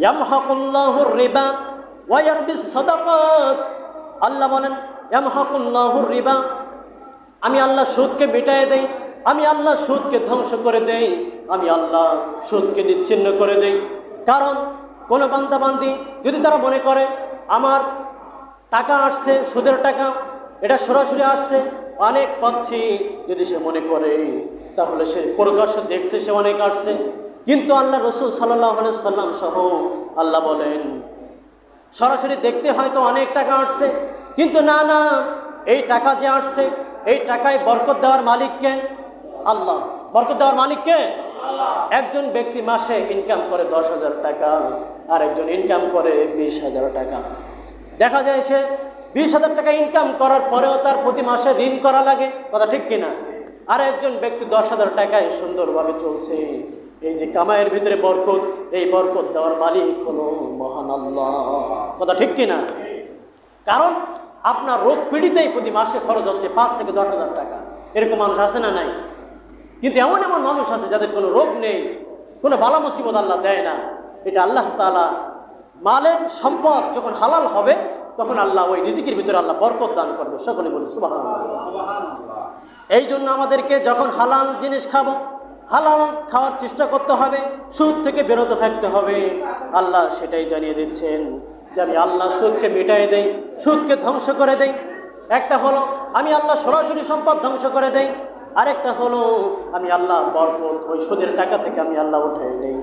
ইয়ামহাকুল্লাহুর রিবা ওয়া ইয়ারবিস সাদাকাত। আল্লাহ বলেন, ইয়ামহাকুল্লাহুর রিবা, আমি আল্লাহ সুদকে মিটায় দেই, আমি আল্লাহ সুদকে ধ্বংস করে দেই, আমি আল্লাহ সুদকে নিচ্ছিন্ন করে দেই। কারণ কোনো বান্দাবান্দি যদি তারা মনে করে, আমার টাকা আসছে, সুদের টাকা, এটা সরাসরি আসছে, অনেক পাচ্ছি। যদি সে মনে করে, তাহলে সে প্রকাশ্য দেখছে, সে অনেক আসছে। কিন্তু আল্লাহ রসুল সাল্লাহ সাল্লাম সহ আল্লাহ বলেন সরাসরি দেখতে হয়তো অনেক টাকা আসছে কিন্তু না না এই টাকা যে আসছে এই টাকায় বরকত দেওয়ার মালিককে আল্লাহ। বরকত দেওয়ার মালিককে একজন ব্যক্তি মাসে ইনকাম করে দশ হাজার টাকা আর একজন ইনকাম করে বিশ হাজার টাকা। দেখা যায় সে বিশ হাজার টাকা ইনকাম করার পরেও তার প্রতি মাসে ঋণ করা লাগে কথা ঠিক কিনা? আর একজন ব্যক্তি দশ হাজার টাকায় সুন্দরভাবে চলছে। এই যে কামাইয়ের ভিতরে বরকত এই বরকত দেওয়ার মালিক হলো মহান আল্লাহ। কথা ঠিক কিনা? কারণ আপনার রোগ পীড়িতেই প্রতি মাসে খরচ হচ্ছে পাঁচ থেকে দশ হাজার টাকা। এরকম মানুষ আছে না নাই? কিন্তু এমন এমন মানুষ আছে যাদের কোনো রোগ নেই কোনো বালা মুসিবত আল্লাহ দেয় না। এটা আল্লাহ তালা মালের সম্পদ যখন হালাল হবে তখন আল্লাহ ওই রিজিকের ভিতরে আল্লাহ বরকত দান করবে। সকলে বলি সুবাহ এই জন্য আমাদেরকে যখন হালাল জিনিস খাব হালাল খাওয়ার চেষ্টা করতে হবে, সুদ থেকে বেরোতে থাকতে হবে। আল্লাহ সেটাই জানিয়ে দিচ্ছেন যে আমি আল্লাহ সুদকে মিটাই দেই, সুদকে ধ্বংস করে দেই। একটা হলো, আমি আল্লাহ সরাসরি সম্পদ ধ্বংস করে দেই। আরেকটা হলো, আমি আল্লাহ বরকত ওই সুদের টাকা থেকে আমি আল্লাহ উঠে দেই।